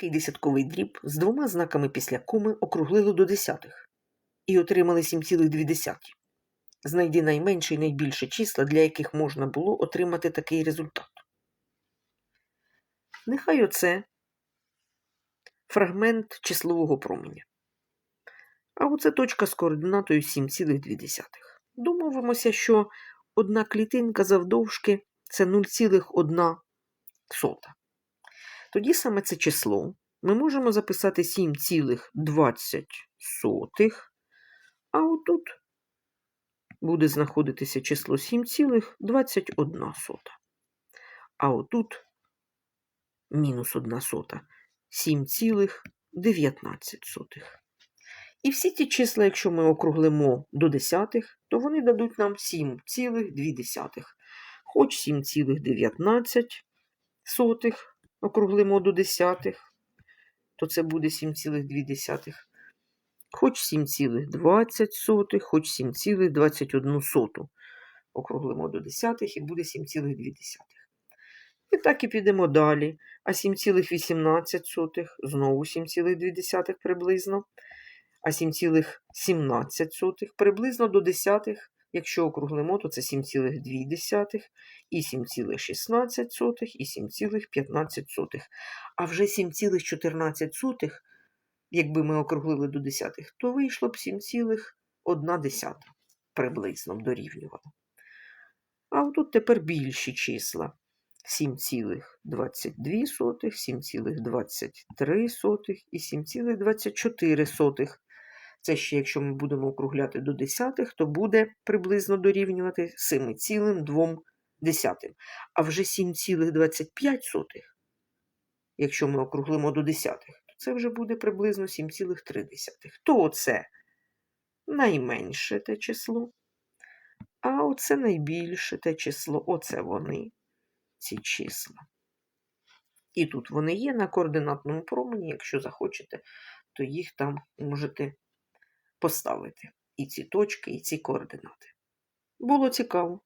будь-який десятковий дріб з двома знаками після коми округлили до десятих і отримали 7,2. Знайди найменше і найбільше числа, для яких можна було отримати такий результат. Нехай оце фрагмент числового променя. А оце точка з координатою 7,2. Домовимося, що одна клітинка завдовжки це 0,1 сота. Тоді саме це число ми можемо записати 7,20, а отут буде знаходитися число 7,21. А отут мінус 1 сота 7,19. І всі ті числа, якщо ми округлимо до десятих, то вони дадуть нам 7,2. Хоч 7,19 округлимо до десятих, то це буде 7,2. Хоч 7,20, хоч 7,21 округлимо до десятих і буде 7,2. І так і підемо далі. А 7,18 знову 7,2 приблизно. А 7,17 приблизно до десятих. Якщо округлимо, то це 7,2 і 7,16 і 7,15. А вже 7,14, якби ми округлили до десятих, то вийшло б 7,1 приблизно дорівнювало. А отут тепер більші числа. 7,22, 7,23 і 7,24. Це ще, якщо ми будемо округляти до десятих, то буде приблизно дорівнювати 7,2. А вже 7,25, якщо ми округлимо до десятих, то це вже буде приблизно 7,3. То оце найменше те число, а оце найбільше те число, оце вони, ці числа. І тут вони є на координатному промені, якщо захочете, то їх там можете поставити. І ці точки, і ці координати. Було цікаво.